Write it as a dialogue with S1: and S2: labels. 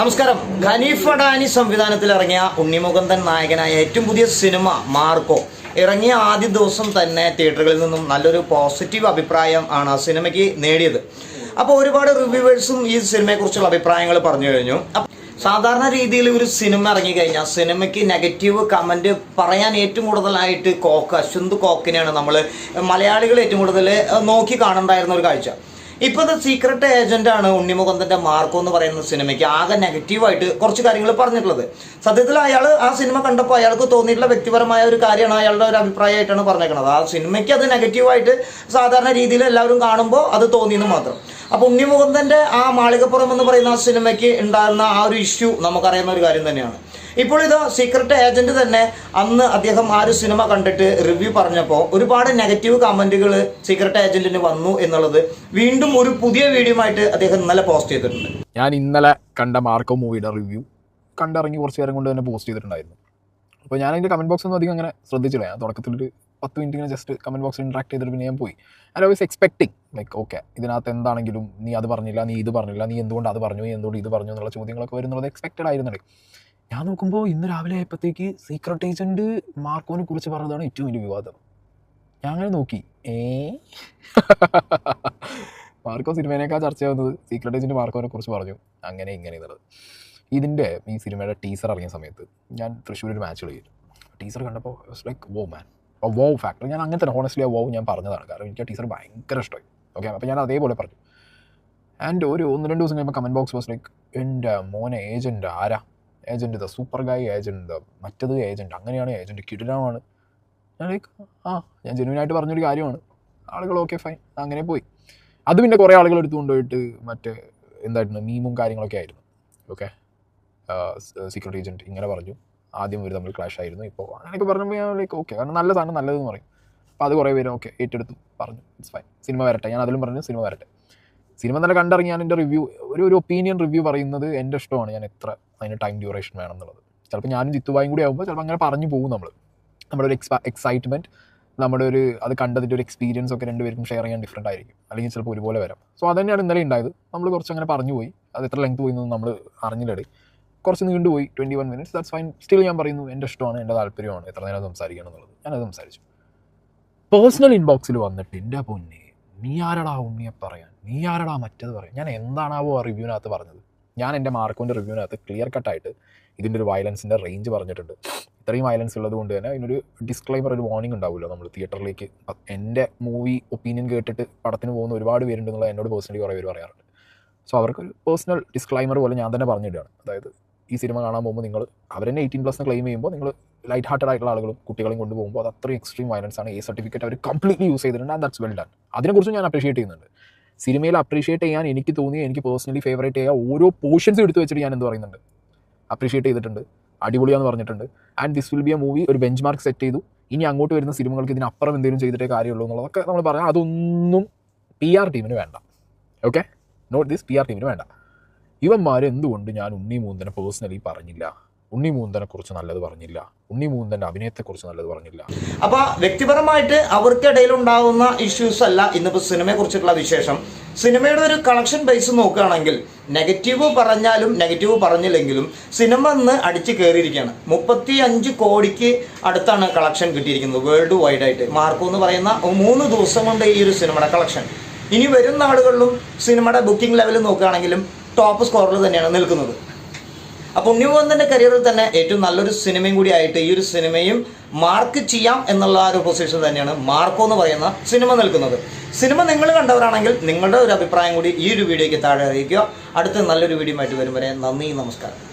S1: നമസ്കാരം. ഖനീഫ് അഡാനി സംവിധാനത്തിൽ ഇറങ്ങിയ ഉണ്ണിമുകന്ദൻ നായകനായ ഏറ്റവും പുതിയ സിനിമ മാർക്കോ ഇറങ്ങിയ ആദ്യ ദിവസം തന്നെ തിയേറ്ററുകളിൽ നിന്നും നല്ലൊരു പോസിറ്റീവ് അഭിപ്രായം ആണ് ആ സിനിമയ്ക്ക് നേടിയത്. അപ്പോൾ ഒരുപാട് റിവ്യൂവേഴ്സും ഈ സിനിമയെക്കുറിച്ചുള്ള അഭിപ്രായങ്ങൾ പറഞ്ഞു കഴിഞ്ഞു. സാധാരണ രീതിയിൽ ഒരു സിനിമ ഇറങ്ങിക്കഴിഞ്ഞാൽ സിനിമയ്ക്ക് നെഗറ്റീവ് കമന്റ് പറയാൻ ഏറ്റവും കൂടുതലായിട്ട് കോക്ക് അശ്വന്ത് കോക്കിനെയാണ് നമ്മൾ മലയാളികൾ ഏറ്റവും കൂടുതൽ നോക്കി കാണണ്ടായിരുന്ന ഒരു കാഴ്ച. ഇപ്പൊ ദ സീക്രട്ട് ഏജന്റ് ആണ് ഉണ്ണിമുകുന്ദന്റെ മാർക്കോ എന്ന് പറയുന്ന സിനിമയ്ക്ക് ആകെ നെഗറ്റീവായിട്ട് കുറച്ച് കാര്യങ്ങൾ പറഞ്ഞിട്ടുള്ളത്. സത്യത്തിൽ അയാൾ ആ സിനിമ കണ്ടപ്പോൾ അയാൾക്ക് തോന്നിയിട്ടുള്ള വ്യക്തിപരമായ ഒരു കാര്യമാണ് അയാളുടെ ഒരു അഭിപ്രായമായിട്ടാണ് പറഞ്ഞേക്കുന്നത് ആ സിനിമയ്ക്ക് അത് നെഗറ്റീവായിട്ട് സാധാരണ രീതിയിൽ എല്ലാവരും കാണുമ്പോൾ അത് തോന്നിയെന്ന് മാത്രം. അപ്പൊ ഉണ്ണിമുകുന്ദന്റെ ആ മാളികപ്പുറം എന്ന് പറയുന്ന ആ സിനിമയ്ക്ക് ഉണ്ടാകുന്ന ആ ഒരു ഇഷ്യൂ നമുക്കറിയുന്ന ഒരു കാര്യം തന്നെയാണ്. ഇപ്പോൾ ഇത് സീക്രട്ട് ഏജന്റ് തന്നെ അന്ന് അദ്ദേഹം ആ ഒരു സിനിമ കണ്ടിട്ട് റിവ്യൂ പറഞ്ഞപ്പോൾ ഒരുപാട് നെഗറ്റീവ് കമന്റുകൾ സീക്രട്ട് ഏജന്റിന് വന്നു എന്നുള്ളത് വീണ്ടും ഒരു പുതിയ വീഡിയോ ആയിട്ട് അദ്ദേഹം ഇന്നലെ പോസ്റ്റ് ചെയ്തിട്ടുണ്ട്.
S2: ഞാൻ ഇന്നലെ കണ്ട മാർക്കോ മൂവിയുടെ റിവ്യൂ കണ്ടിറങ്ങി കുറച്ച് നേരം കൊണ്ട് തന്നെ പോസ്റ്റ് ചെയ്തിട്ടുണ്ടായിരുന്നു. അപ്പോൾ ഞാൻ അതിന്റെ കമന്റ് ബോക്സ് ഒന്നും അധികം അങ്ങനെ ശ്രദ്ധിച്ചില്ല. ഞാൻ തുടക്കത്തിൽ ഒരു പത്ത് മിനിറ്റ് ഇങ്ങനെ ജസ്റ്റ് കമന്റ് ബോക്സിൽ ഇൻട്രാക്ട് ചെയ്തിട്ട് പിന്നെ ഞാൻ പോയി. I was expecting like okay ഇതിനകത്ത് എന്താണെങ്കിലും നീ അത് പറഞ്ഞില്ല നീ ഇത് പറഞ്ഞില്ല നീ എന്തുകൊണ്ട് അത് പറഞ്ഞു നീ എന്തുകൊണ്ട് ഇത് പറഞ്ഞു എന്നുള്ള ചോദ്യങ്ങളൊക്കെ വരുന്നുള്ളത് എക്സ്പെക്റ്റഡ് ആയിരുന്നുണ്ട്. ഞാൻ നോക്കുമ്പോൾ ഇന്ന് രാവിലെ ആയപ്പോഴത്തേക്ക് സീക്രട്ട് ഏജന്റ് മാർക്കോനെ കുറിച്ച് പറഞ്ഞതാണ് ഏറ്റവും വലിയ വിവാദം. ഞാൻ അങ്ങനെ നോക്കി. ഏ? മാർക്കോ സിനിമേനേക്കാൾ ചർച്ചയാവുന്നത് സീക്രട്ട് ഏജന്റ് മാർക്കോനെ കുറിച്ച് പറഞ്ഞു. അങ്ങനെ ഇങ്ങനെ എന്നുള്ളത്. ഇതിന്റെ ഈ സിനിമയുടെ ടീസർ ഇറങ്ങിയ സമയത്ത് ഞാൻ തൃശ്ശൂർ ഒരു മാച്ച് കളിക്കും ടീസർ കണ്ടപ്പോൾ ലൈക്ക് വോ മാൻ വോ ഫാക്ടർ ഞാൻ അങ്ങനെ തന്നെ ഹോണസ്റ്റ്ലി വോ ഞാൻ പറഞ്ഞതാണ്. കാരണം എനിക്ക് ആ ടീസർ ഭയങ്കര ഇഷ്ടമായി ഓക്കെ അപ്പോൾ ഞാൻ അതേപോലെ പറഞ്ഞു. ആൻഡ് ഒരു ഒന്ന് രണ്ട് ദിവസം കഴിയുമ്പോൾ കമന്റ് ബോക്സ് വാസ് ലൈക്ക് എന്റെ മോനെ ഏജന്റ് ആരാ? ഏജന്റ് ഇതാ സൂപ്പർ ഗായ് ഏജന്റ് മറ്റത് ഏജന്റ് അങ്ങനെയാണ് ഏജന്റ് കിടിലമാണ്. ഞാൻ ലൈക്ക് ആ ഞാൻ ജെനുവിനായിട്ട് പറഞ്ഞൊരു കാര്യമാണ്. ആളുകൾ ഓക്കെ ഫൈൻ അങ്ങനെ പോയി. അത് പിന്നെ കുറേ ആളുകൾ എടുത്തു കൊണ്ടുപോയിട്ട് മറ്റേ എന്തായിരുന്നു മീമും കാര്യങ്ങളൊക്കെ ആയിരുന്നു. ഓക്കെ സീക്രട്ട് ഏജന്റ് ഇങ്ങനെ പറഞ്ഞു. ആദ്യം ഒരു തമ്മിൽ ക്ലാഷ് ആയിരുന്നു. ഇപ്പോൾ അങ്ങനെയൊക്കെ പറഞ്ഞപ്പോൾ ഞാൻ ലൈക്ക് ഓക്കെ കാരണം നല്ല സാധനം നല്ലതെന്ന് പറയും. അപ്പോൾ അത് കുറേ പേര് ഓക്കെ ഏറ്റെടുത്തു. പറഞ്ഞു. ഇറ്റ്സ് ഫൈൻ സിനിമ വരട്ടെ. ഞാൻ അതിലും പറഞ്ഞു സിനിമ വരട്ടെ. സിനിമ തന്നെ കണ്ടിറങ്ങി ഞാൻ എന്റെ റിവ്യൂ ഒരു ഒരു ഒപ്പീനിയൻ റിവ്യൂ പറയുന്നത് എന്റെ ഇഷ്ടമാണ്. ഞാൻ എത്ര അതിന് ടൈം ഡ്യൂറേഷൻ വേണം എന്നുള്ളത് ചിലപ്പോൾ ഞാനും ജിത്തുവായും കൂടി ആകുമ്പോൾ ചിലപ്പോൾ അങ്ങനെ പറഞ്ഞു പോകും നമ്മൾ നമ്മുടെ ഒരു എക്സ്പ എക്സൈറ്റ്മെന്റ് നമ്മുടെ ഒരു അത് കണ്ടതിന്റെ ഒരു എക്സ്പീരിയൻസ് ഒക്കെ രണ്ടുപേർക്കും ഷെയർ ചെയ്യാൻ ഡിഫറെന്റ് ആയിരിക്കും. അല്ലെങ്കിൽ ചിലപ്പോൾ ഒരുപോലെ വരാം. സോ അത് തന്നെയാണ് ഇന്നലെ ഉണ്ടായത്. നമ്മൾ കുറച്ച് അങ്ങനെ പറഞ്ഞു പോയി. അത് എത്ര ലെങ്ത് പോയി എന്ന് നമ്മൾ അറിഞ്ഞില്ലടി കുറച്ച് നീണ്ടുപോയി twenty one minutes that's fine still ഞാൻ പറയുന്നു എന്റെ ഇഷ്ടമാണ് എന്റെ താല്പര്യമാണ്. എത്ര നേരം സംസാരിക്കണം എന്നുള്ളത്. ഞാനത് സംസാരിച്ചു. പേഴ്സണൽ ഇൻബോക്സിൽ വന്നിട്ട് എന്റെ പൊന്നെ നീ ആരടാ ഉണ്ണിയെ പറയാൻ? നീ ആരടാ മറ്റത് പറയാൻ? ഞാൻ എന്താണാവോ ആ റിവ്യൂവിനകത്ത് പറഞ്ഞത്? ഞാൻ എന്റെ മാർക്കോന്റെ റിവ്യൂവിനകത്ത് ക്ലിയർ കട്ടായിട്ട് ഇതിന്റെ ഒരു വയലൻസിന്റെ റേഞ്ച് പറഞ്ഞിട്ടുണ്ട്. ഇത്രയും വയലൻസ് ഉള്ളത് കൊണ്ട് തന്നെ ഇതിനൊരു ഡിസ്ക്ലൈമർ ഒരു വാർണിംഗ് ഉണ്ടാവുമല്ലോ നമ്മൾ തിയേറ്ററിലേക്ക് എന്റെ മൂവി ഒപ്പീനിയൻ കേട്ടിട്ട് പടത്തിന് പോകുന്ന ഒരുപാട് പേരുണ്ടെന്നുള്ള എന്നോട് പേഴ്സണലി കുറേ പേര് പറയാറുണ്ട്. സോ അവർക്കൊരു പേഴ്സണൽ ഡിസ്ക്ലൈമർ പോലെ ഞാൻ തന്നെ പറഞ്ഞിട്ടാണ് അതായത് ഈ സിനിമ കാണാൻ പോകുമ്പോൾ നിങ്ങൾ അവരെന്നെ എയ്റ്റീൻ പ്ലസ് ക്ലെയിം ചെയ്യുമ്പോൾ നിങ്ങൾ ലൈറ്റ് ഹാർട്ടഡ് ആയിട്ടുള്ള ആളുകളും കുട്ടികളെയും കൊണ്ടുപോകുമ്പോൾ അത് അത്രയും എക്സ്ട്രീം വയലൻസ് ആണ്. ഈ സർട്ടിഫിക്കറ്റ് അവർ കംപ്ലീറ്റ്ലി യൂസ് ചെയ്തിട്ടുണ്ട് ആൻഡ് ദാറ്റ്സ് വെൽ ഡൺ അതിനെക്കുറിച്ച് ഞാൻ അപ്രീഷിയേറ്റ് ചെയ്യുന്നുണ്ട്. സിനിമയിൽ അപ്രീഷിയേറ്റ് ചെയ്യാൻ എനിക്ക് തോന്നിയ എനിക്ക് പേഴ്സണലി ഫേവറേറ്റ് ചെയ്യുക ഓരോ പോർഷൻസും എടുത്ത് വെച്ചിട്ട് ഞാൻ എന്ത് പറയുന്നുണ്ട്? അപ്രീഷിയേറ്റ് ചെയ്തിട്ടുണ്ട് അടിപൊളിയാന്ന് പറഞ്ഞിട്ടുണ്ട്. And this will be a movie ഒരു ബെഞ്ച് മാർക്ക് സെറ്റ് ചെയ്തു. ഇനി അങ്ങോട്ട് വരുന്ന സിനിമകൾക്ക് ഇതിനപ്പുറം എന്തെങ്കിലും ചെയ്തിട്ടേ കാര്യമുള്ളൂ എന്നുള്ളതൊക്കെ നമ്മൾ പറഞ്ഞാൽ അതൊന്നും പി ആർ ടീമിന് വേണ്ട. Okay not this P R ടീമിന് വേണ്ട. ഇവന്മാർ എന്തുകൊണ്ട് ഞാൻ ഉണ്ണി മൂന്നിനെ പേഴ്സണലി പറഞ്ഞില്ല? ഉണ്ണി മൂന്തനെ കുറിച്ച് നല്ലത് പറഞ്ഞില്ല. ഉണ്ണി മൂന്തന്റെ അഭിനയത്തെ കുറിച്ച് നല്ലത് പറഞ്ഞില്ല.
S1: അപ്പൊ വ്യക്തിപരമായിട്ട് അവർക്കിടയിൽ ഉണ്ടാകുന്ന ഇഷ്യൂസ് അല്ല ഇന്നിപ്പോ സിനിമയെ കുറിച്ചിട്ടുള്ള വിശേഷം. സിനിമയുടെ ഒരു കളക്ഷൻ ബേസ് നോക്കുകയാണെങ്കിൽ നെഗറ്റീവ് പറഞ്ഞാലും നെഗറ്റീവ് പറഞ്ഞില്ലെങ്കിലും സിനിമ ഇന്ന് അടിച്ചു കയറിയിരിക്കുകയാണ്. മുപ്പത്തി അഞ്ച് കോടിക്ക് അടുത്താണ് കളക്ഷൻ കിട്ടിയിരിക്കുന്നത് വേൾഡ് വൈഡ് ആയിട്ട്. മാർക്കോ എന്ന് പറയുന്ന മൂന്ന് ദിവസം കൊണ്ട് ഈ ഒരു സിനിമയുടെ കളക്ഷൻ ഇനി വരും നാളുകളിലും സിനിമയുടെ ബുക്കിംഗ് ലെവൽ നോക്കുകയാണെങ്കിലും ടോപ്പ് സ്കോറിൽ തന്നെയാണ് നിൽക്കുന്നത്. അപ്പോൾ ഉണ്ണിമുകുന്ദന്റെ കരിയറിൽ തന്നെ ഏറ്റവും നല്ലൊരു സിനിമയും കൂടി ആയിട്ട് ഈ ഒരു സിനിമയും മാർക്ക് ചെയ്യാം എന്നുള്ള ഒരു പൊസിഷൻ തന്നെയാണ് മാർക്കോ എന്ന് പറയുന്ന സിനിമ നിൽക്കുന്നത്. സിനിമ നിങ്ങൾ കണ്ടവരാണെങ്കിൽ നിങ്ങളുടെ ഒരു അഭിപ്രായം കൂടി ഈ ഒരു വീഡിയോയ്ക്ക് താഴെ അറിയിക്കുക. അടുത്ത നല്ലൊരു വീഡിയോ ആയിട്ട് വരും വരെ നന്ദി നമസ്കാരം.